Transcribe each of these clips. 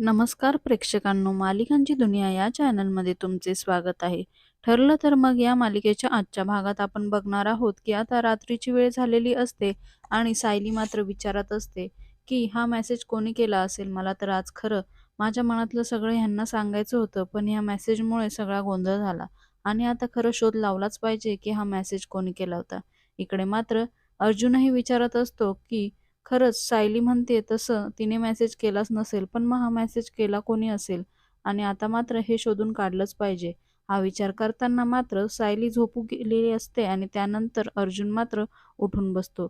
नमस्कार प्रेक्षकांनो मालिकांची दुनिया या चॅनलमध्ये तुमचे स्वागत आहे. ठरलं तर मग या मालिकेच्या आजच्या भागात आपण बघणार आहोत की आता रात्रीची वेळ झालेली असते आणि सायली मात्र विचारत असते की हा मेसेज कोणी केला असेल? मला तर आज खरं माझ्या मनातलं सगळं ह्यांना सांगायचं होतं पण ह्या मेसेजमुळे सगळा गोंधळ झाला आणि आता खरं शोध लावलाच पाहिजे की हा मेसेज कोणी केला होता. इकडे मात्र अर्जुनही विचारत असतो की खरंच सायली म्हणते तसं तिने मेसेज केलाच नसेल पण मग हा मेसेज केला कोणी असेल? आणि आता मात्र हे शोधून काढलंच पाहिजे. हा विचार करताना मात्र सायली झोपू गेलेली असते आणि त्यानंतर अर्जुन मात्र उठून बसतो.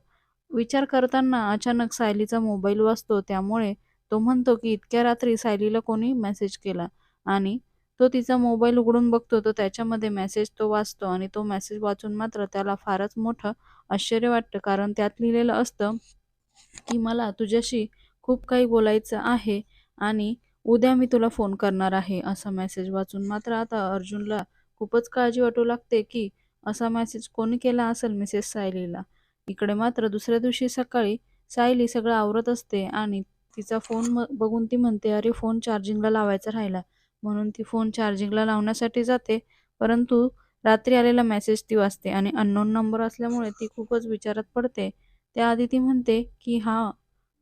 विचार करताना अचानक सायलीचा मोबाईल वाजतो त्यामुळे तो म्हणतो की इतक्या रात्री सायलीला कोणी मेसेज केला? आणि तो तिचा मोबाईल उघडून बघतो तर त्याच्यामध्ये मेसेज तो वाचतो आणि तो मेसेज वाचून मात्र त्याला फारच मोठं आश्चर्य वाटतं कारण त्यात लिहिलेलं असतं की मला तुझ्याशी खूप काही बोलायचं आहे आणि उद्या मी तुला फोन करणार आहे असा मेसेज वाचून. मात्र आता अर्जुनला खूपच काळजी वाटू लागते की असा मेसेज कोणी केला असेल मिसेस सायलीला? इकडे मात्र दुसऱ्या दिवशी सकाळी सायली सगळं आवरत असते आणि तिचा फोन बघून ती म्हणते अरे फोन चार्जिंगला लावायचा राहिला. म्हणून ती फोन चार्जिंगला लावण्यासाठी जाते. परंतु रात्री आलेला मेसेज ती वाचते आणि अननोन नंबर असल्यामुळे ती खूपच विचारात पडते. त्याआधी ती म्हणते की हा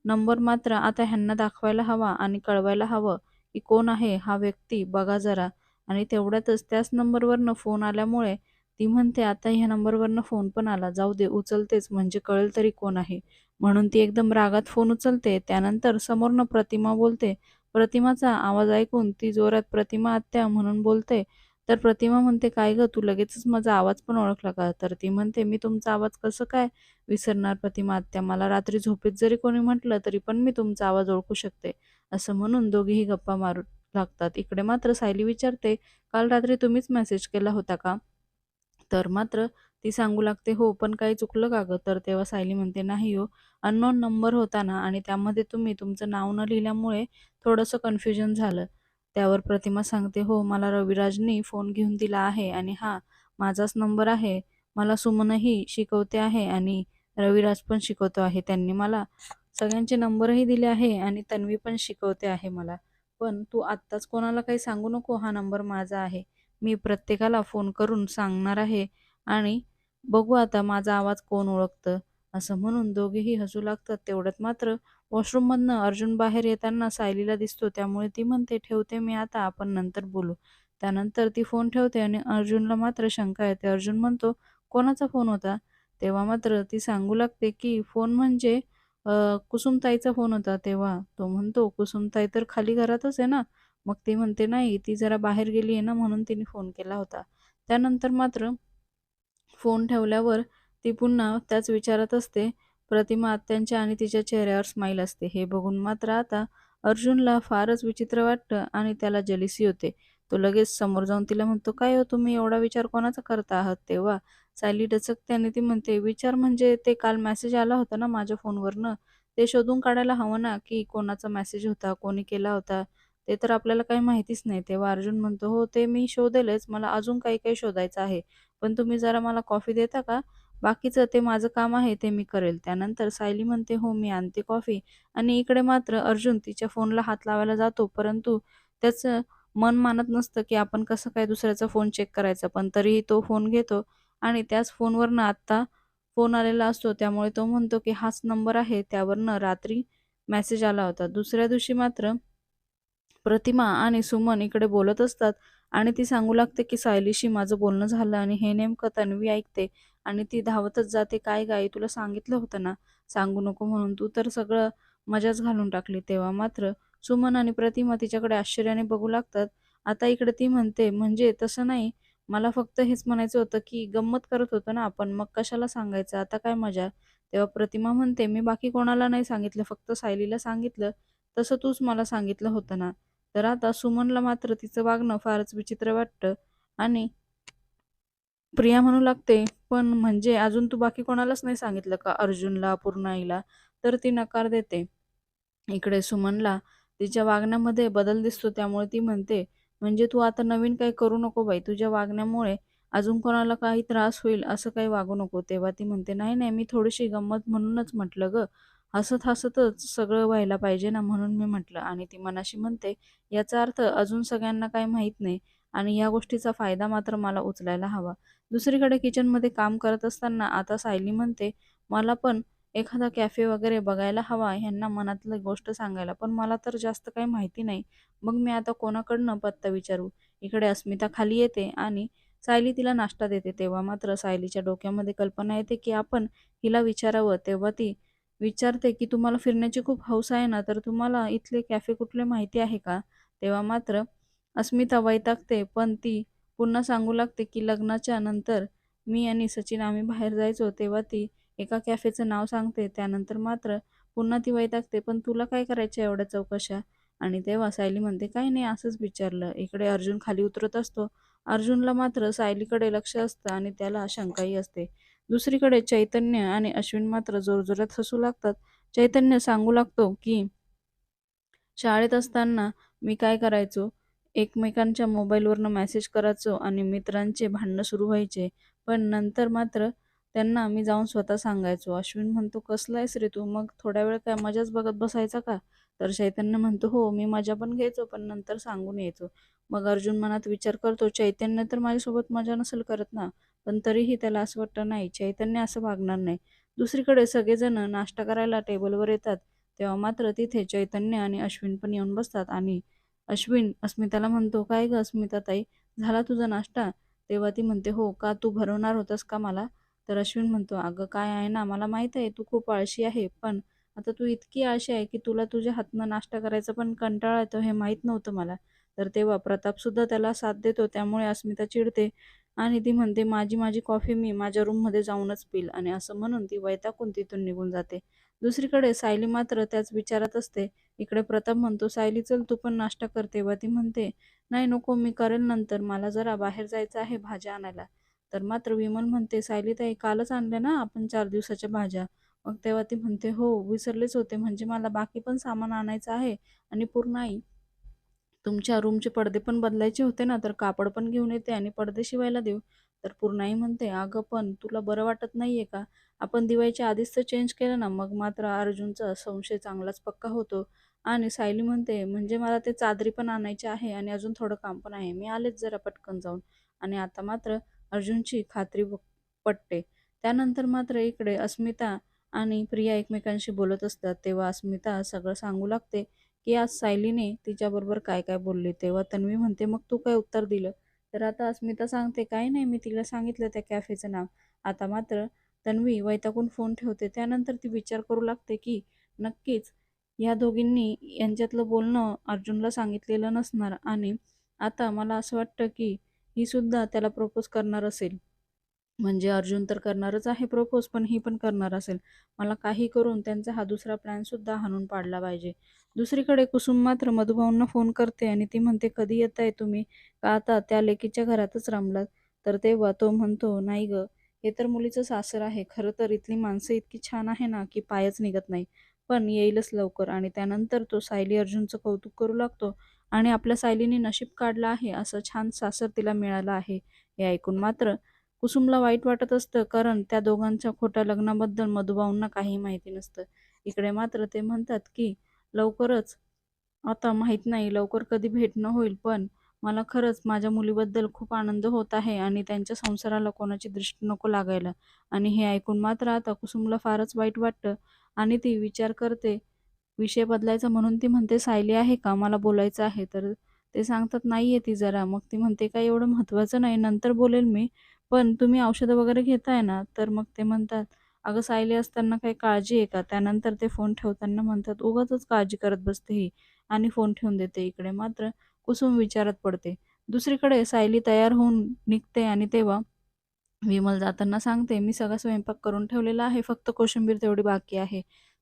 नंबर मात्र आता ह्यांना दाखवायला हवा आणि कळवायला हवं की कोण आहे हा व्यक्ती बघा जरा. आणि तेवढ्यातच त्याच नंबरवरनं फोन आल्यामुळे ती म्हणते आता ह्या नंबरवरनं फोन पण आला जाऊ दे उचलतेच म्हणजे कळेल तरी कोण आहे. म्हणून ती एकदम रागात फोन उचलते त्यानंतर समोरनं प्रतिमा बोलते प्रतिमाचा आवाज ऐकून ती जोरात प्रतिमा आत्या म्हणून बोलते तर प्रतिमा म्हणते काय ग तू लगेचच माझा आवाज पण ओळखला का? तर ती म्हणते मी तुमचा आवाज कसं काय विसरणार प्रतिमा आत्या? मला रात्री झोपेत जरी कोणी म्हटलं तरी पण मी तुमचा आवाज ओळखू शकते. असं म्हणून दोघेही गप्पा मारू लागतात. इकडे मात्र सायली विचारते काल रात्री तुम्हीच मेसेज केला होता का? तर मात्र ती सांगू लागते हो पण काही चुकलं का गं? तर तेव्हा सायली म्हणते नाही हो अननोन नंबर होता ना आणि त्यामध्ये तुम्ही तुमचं नाव न लिहिल्यामुळे थोडंसं कन्फ्युजन झालं. त्यावर प्रतिमा सांगते हो मला रविराजनी फोन घेऊन दिला आहे आणि हा माझाच नंबर आहे. मला सुमनही शिकवते आहे आणि रविराज पण शिकवतो आहे. त्यांनी मला सगळ्यांचे नंबरही दिले आहे आणि तन्वी पण शिकवते आहे मला. पण तू आत्ताच कोणाला काही सांगू नको हा नंबर माझा आहे. मी प्रत्येकाला फोन करून सांगणार आहे आणि बघू आता माझा आवाज कोण ओळखतं? असं म्हणून दोघेही हसू लागतात. तेवढ्यात मात्र वॉशरूममधनं अर्जुन बाहेर येताना सायलीला दिसतो त्यामुळे ती म्हणते ठेवते मी आता आपण नंतर बोलू. त्यानंतर ती फोन ठेवते आणि अर्जुनला मात्र शंका येते. अर्जुन म्हणतो कोणाचा फोन होता? तेव्हा मात्र ती सांगू लागते की फोन म्हणजे कुसुमताईचा फोन होता तेव्हा. तो म्हणतो कुसुमताई तर खाली घरातच आहे ना? मग ती म्हणते नाही ती जरा बाहेर गेली आहे ना म्हणून तिने फोन केला होता. त्यानंतर मात्र फोन ठेवल्यावर ती पुन्हा त्याच विचारात असते प्रतिमा आत्यांच्या आणि तिच्या चेहऱ्यावर स्माईल असते. हे बघून मात्र आता अर्जुनला फारच विचित्र वाटतं आणि त्याला जलिसी होते. तो लगेच समोर जाऊन तिला म्हणतो काय हो तुम्ही एवढा विचार कोणाचा करता आहात तेव्हा? सायली डचकते आणि ती म्हणते विचार म्हणजे ते काल मेसेज आला होता ना माझ्या फोनवरनं? ते शोधून काढायला हवं ना की कोणाचा मेसेज होता कोणी केला होता? ते तर आपल्याला काही माहितीच नाही. तेव्हा अर्जुन म्हणतो हो ते मी शोधेलच. मला अजून काही काही शोधायचं आहे. पण तुम्ही जरा मला कॉफी देता का? बाकीचं ते माझं काम आहे ते मी करेल. त्यानंतर सायली म्हणते हो मी आणते कॉफी. आणि इकडे मात्र अर्जुन तिच्या फोनला हात लावायला जातो परंतु त्याचं मन मानत नसतं की आपण कसं काय दुसऱ्याचा फोन चेक करायचा. पण तरीही तो फोन घेतो आणि त्याच फोनवरनं आत्ता फोन आलेला असतो. त्यामुळे तो म्हणतो की हाच नंबर आहे. त्यावरनं रात्री मेसेज आला होता. दुसऱ्या दिवशी मात्र प्रतिमा आणि सुमन इकडे बोलत असतात. आणि ती सांगू लागते की सायलीशी माझं बोलणं झालं आणि हे नेमकं तन्वी ऐकते आणि ती धावतच जाते काय गाई तुला सांगितलं होतं ना? सांगू नको म्हणून. तू तर सगळं मजाच घालून टाकली तेव्हा मात्र सुमन आणि प्रतिमा तिच्याकडे आश्चर्याने बघू लागतात. आता इकडे ती म्हणते म्हणजे तसं नाही. मला फक्त हेच म्हणायचं होतं की गंमत करत होतो ना आपण. मग कशाला सांगायचं? आता काय मजा? तेव्हा प्रतिमा म्हणते मी बाकी कोणाला नाही सांगितलं. फक्त सायलीला सांगितलं. तसं तूच मला सांगितलं होतं ना. तर आता सुमनला मात्र तिचं वागणं फारच विचित्र वाटतं. आणि प्रिया म्हणू लागते पण म्हणजे अजून तू बाकी कोणालाच नाही सांगितलं का अर्जुनला पूर्णाईला? तर ती नकार देते. इकडे सुमनला तिच्या वागण्यामध्ये बदल दिसतो त्यामुळे ती म्हणते म्हणजे तू आता नवीन काही करू नको बाई तुझ्या वागण्यामुळे अजून कोणाला काही त्रास होईल असं काही वागू नको. तेव्हा ती म्हणते नाही नाही मी थोडीशी गंमत म्हणूनच म्हटलं ग हसत हसतच सगळं व्हायला पाहिजे ना म्हणून मी म्हटलं. आणि ती मनाशी म्हणते याचा अर्थ अजून सगळ्यांना काही माहीत नाही आणि या गोष्टीचा फायदा मात्र मला उचलायला हवा. दुसरीकडे किचनमध्ये काम करत असताना आता सायली म्हणते मला पण एखादा कॅफे वगैरे बघायला हवा ह्यांना मनातली गोष्ट सांगायला पण मला तर जास्त काही माहिती नाही. मग मी आता कोणाकडनं पत्ता विचारू? इकडे अस्मिता खाली येते आणि सायली तिला नाश्ता देते. तेव्हा मात्र सायलीच्या डोक्यामध्ये कल्पना येते की आपण हिला विचारावं तेव्हा ती विचारते की तुम्हाला फिरण्याची खूप हौस आहे ना तर तुम्हाला इथले कॅफे कुठले माहिती आहे का? तेव्हा मात्र अस्मिता वैतागते पण ती पुन्हा सांगू लागते की लग्नाच्या नंतर मी आणि सचिन आम्ही बाहेर जायचो तेव्हा ती एका कॅफेचं नाव सांगते त्यानंतर मात्र पुन्हा ती वैतागते पण तुला काय करायचं एवढ्या चौकशा? आणि तेव्हा सायली म्हणते काही नाही असंच विचारलं. इकडे अर्जुन खाली उतरत असतो. अर्जुनला मात्र सायलीकडे लक्ष असतं आणि त्याला शंकाही असते. दुसरीकडे चैतन्य आणि अश्विन मात्र जोरजोरात हसू लागतात. चैतन्य सांगू लागतो की शाळेत असताना मी काय करायचो? एकमेकांच्या मोबाईलवरनं मेसेज करायचो आणि मित्रांचे भांडणं सुरू व्हायचे. पण नंतर मात्र त्यांना मी जाऊन स्वतः सांगायचो. अश्विन म्हणतो कसला आहेस रे तू? मग थोड्या वेळ काय मजाच बघत बसायचा का? तर चैतन्य म्हणतो हो मी मजा पण घ्यायचो पण नंतर सांगून यायचो. मग अर्जुन मनात विचार करतो चैतन्य तर माझ्यासोबत मजा नसेल करत ना? पण तरीही त्याला असं वाटतं नाही चैतन्य असं वागणार नाही. दुसरीकडे सगळेजण नाश्ता करायला टेबलवर येतात. तेव्हा मात्र तिथे चैतन्य आणि अश्विन पण येऊन बसतात आणि अश्विन अस्मिताला म्हणतो काय ग अस्मिता ताई? झाला तुझा नाश्ता? तेव्हा ती म्हणते हो का तू भरवणार होतास का मला? तर अश्विन म्हणतो अगं काय आहे ना मला माहीत आहे तू खूप आळशी आहे पण आता तू इतकी आळशी आहे की तुला तुझ्या हातनं नाश्ता करायचा पण कंटाळा येतो हे माहीत नव्हतं मला. तर तेव्हा प्रतापसुद्धा त्याला साथ देतो त्यामुळे अस्मिता चिडते. आणि ती म्हणते माझी माझी कॉफी मी माझ्या रूममध्ये जाऊनच पिल. आणि असं म्हणून ती वैताकून तिथून निघून जाते. दुसरीकडे सायली मात्र त्याच विचारात असते. इकडे प्रताप म्हणतो सायली चल तू पण नाश्ता करते व ती म्हणते नाही नको मी करेल नंतर. मला जरा बाहेर जायचं आहे भाज्या आणायला. तर मात्र विमल म्हणते सायली ताई कालच आणल्या ना आपण चार दिवसाच्या भाज्या. मग तेव्हा ती म्हणते हो विसरलेच होते. म्हणजे मला बाकी पण सामान आणायचं आहे आणि पूर्ण आई तुमच्या रूमचे पडदे पण बदलायचे होते ना तर कापड पण घेऊन येते आणि पडदे शिवायला देऊ. तर पूर्णाई म्हणते अगं पण तुला बरं वाटत नाहीये का? आपण दिवाळीच्या आधीच तर चेंज केलं ना मग मात्र अर्जुनचा संशय चांगलाच पक्का होतो. आणि सायली म्हणते म्हणजे मला ते चादरी पण आणायचे आहे आणि अजून थोडं काम पण आहे. मी आलेच जरा पटकन जाऊन. आणि आता मात्र अर्जुनची खात्री पटते. त्यानंतर मात्र इकडे अस्मिता आणि प्रिया एकमेकांशी बोलत असतात. तेव्हा अस्मिता सगळं सांगू लागते. की आज सायलीने तिच्याबरोबर काय काय बोलली तेव्हा तन्वी म्हणते मग तू काय उत्तर दिलं? तर आता अस्मिता सांगते काय नाही मी तिला सांगितलं त्या कॅफेचं नाव. आता मात्र तन्वी वैतागून फोन ठेवते. त्यानंतर ती विचार करू लागते की नक्कीच या दोघींनी यांच्यातलं बोलणं अर्जुनला सांगितलेलं नसणार आणि आता मला असं वाटतं की ही सुद्धा त्याला प्रपोज करणार असेल. म्हणजे अर्जुन तर करणारच आहे प्रपोज पण ही पण करणार असेल. मला काही करून त्यांचा हा दुसरा प्लॅन सुद्धा हाणून पाडला पाहिजे. दुसरीकडे कुसुम मात्र मधुभाऊंना फोन करते आणि ती म्हणते कधी येत आहे तुम्ही? का आता त्या लेकीच्या घरातच रमलात? तर तेव्हा तो म्हणतो नाही ग हे तर मुलीचं सासर आहे. खरं तर इथली माणसं इतकी छान आहे ना की पायच निघत नाही. पण येईलच लवकर. आणि त्यानंतर तो सायली अर्जुनचं कौतुक करू लागतो आणि आपल्या सायलीने नशीब काढलं आहे. असं छान सासर तिला मिळालं आहे. हे ऐकून मात्र कुसुमला वाईट वाटत असतं कारण त्या दोघांच्या खोट्या लग्नाबद्दल मधुभाऊंना काही माहिती नसतं. इकडे मात्र ते म्हणतात की लवकरच आता माहीत नाही लवकर कधी भेटणं होईल पण मला खरंच माझ्या मुलीबद्दल खूप आनंद होत आहे आणि त्यांच्या संसाराला कोणाची दृष्टी नको लागायला. आणि हे ऐकून मात्र आता कुसुमला फारच वाईट वाटतं आणि ती विचार करते विषय बदलायचा म्हणून ती म्हणते सायली आहे का? मला बोलायचं आहे. तर ते सांगतात नाही आहे ती जरा. मग ती म्हणते काय एवढं महत्त्वाचं नाही नंतर बोलेल मी. पण तुम्ही औषधं वगैरे घेताय ना तर मग ते म्हणतात अगं सायली असताना काही काळजी आहे का? त्यानंतर ते फोन ठेवताना म्हणतात उगाचच काळजी करत बसते ही आणि फोन ठेवून देते इकडे. मात्र कुसुम विचारात पडते. दुसरीकडे सायली तयार होऊन निघते आणि तेव्हा विमल जाताना सांगते मी सगळा स्वयंपाक करून ठेवलेला आहे फक्त कोशिंबीर तेवढी बाकी आहे.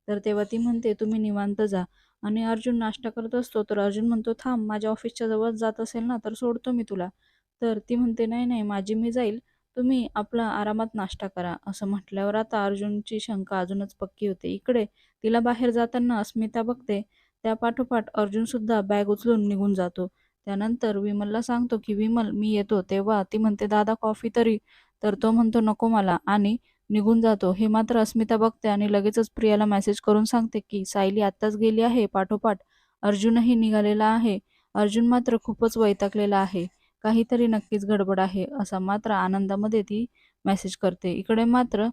तर तेव्हा ती म्हणते तुम्ही निवांत जा. आणि अर्जुन नाश्ता करत असतो तर अर्जुन म्हणतो थांब माझ्या ऑफिसच्या जवळ जात असेल ना तर सोडतो मी तुला. तर ती म्हणते नाही नाही माझी मी जाईल. तुम्ही आपला आरामात नाश्ता करा असं म्हटल्यावर आता अर्जुनची शंका अजूनच पक्की होते. इकडे तिला बाहेर जाताना अस्मिता बघते. त्या पाठोपाठ अर्जुन सुद्धा बॅग उचलून निघून जातो. त्यानंतर विमलला सांगतो की विमल मी येतो. तेव्हा ती म्हणते दादा कॉफी तरी. तर तो म्हणतो नको मला. आणि निघून जातो. हे मात्र अस्मिता बघते आणि लगेचच प्रियाला मेसेज करून सांगते की सायली आत्ताच गेली आहे. पाठोपाठ अर्जुनही निघालेला आहे. अर्जुन मात्र खूपच वैतागलेला आहे. काहीतरी नक्कीच गडबड आहे असा मात्र आनंदामध्ये ती मेसेज करते. इकडे मात्र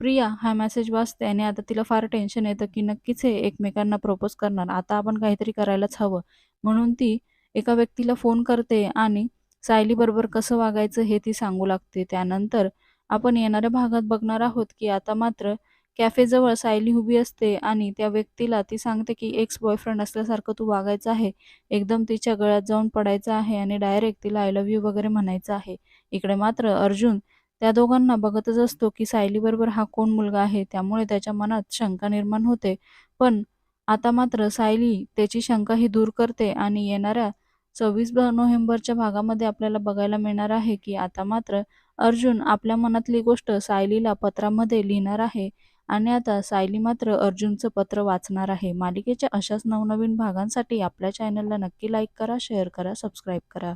प्रिया हा मेसेज वाचते आणि आता तिला फार टेन्शन येतं की नक्कीच हे एकमेकांना प्रपोज करणार. आता आपण काहीतरी करायलाच हवं. म्हणून ती एका व्यक्तीला फोन करते आणि सायलीबरोबर कसं वागायचं हे ती सांगू लागते. त्यानंतर आपण येणाऱ्या भागात बघणार आहोत की आता मात्र कॅफेजवळ सायली उभी असते आणि त्या व्यक्तीला ती सांगते की एक्स बॉयफ्रेंड असल्यासारखं तू वागायचं आहे. एकदम तिच्या गळ्यात जाऊन पडायचं आहे आणि डायरेक्ट तिला आय लव्ह यू वगैरे म्हणायचं आहे. इकडे मात्र अर्जुन त्या दोघांना बघतच असतो की सायलीबरोबर हा कोण मुलगा आहे? त्यामुळे त्याच्या मनात शंका निर्माण होते. पण आता मात्र सायली त्याची शंका ही दूर करते आणि येणाऱ्या सव्वीस नोव्हेंबरच्या भागामध्ये आपल्याला बघायला मिळणार आहे की आता मात्र अर्जुन आपल्या मनातली गोष्ट सायलीला पत्रामध्ये लिहिणार आहे. आणि आता सायली मात्र अर्जुनचं पत्र वाचणार आहे. मालिकेच्या अशाच नवनवीन भागांसाठी आपल्या चॅनलला नक्की लाईक करा शेअर करा सबस्क्राईब करा.